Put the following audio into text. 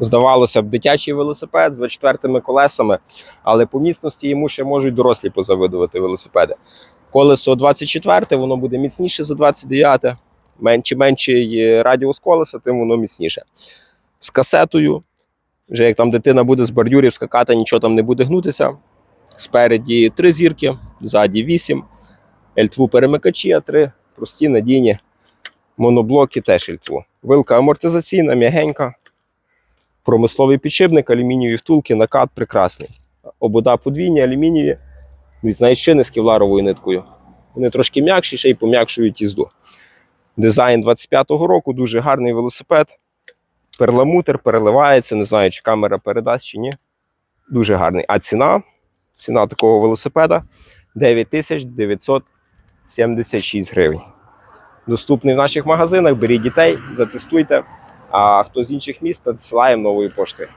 Здавалося б, дитячий велосипед з 24 колесами, але по міцності йому ще можуть дорослі позавидувати велосипеди. Колесо 24, воно буде міцніше за 29, менше менший радіус колеса, тим воно міцніше. З касетою, вже як там дитина буде з бордюрів скакати, нічого там не буде гнутися. Спереді три зірки, ззаді вісім. Ельтву перемикачі, а три прості надійні моноблоки теж ельтву. Вилка амортизаційна, м'ягенька. Промисловий підшипник, алюмінієві втулки, накат прекрасний. Обода подвійні, алюмінієві, навіть навіть шини з кевларовою ниткою. Вони трошки м'якші, ще й пом'якшують їзду. Дизайн 25-го року, дуже гарний велосипед. Перламутр переливається, не знаю, чи камера передасть чи ні. Дуже гарний. А ціна? Ціна такого велосипеда 9976 гривень. Доступний в наших магазинах. Беріть дітей, затестуйте. А хто з інших міст, надсилає нової поштою.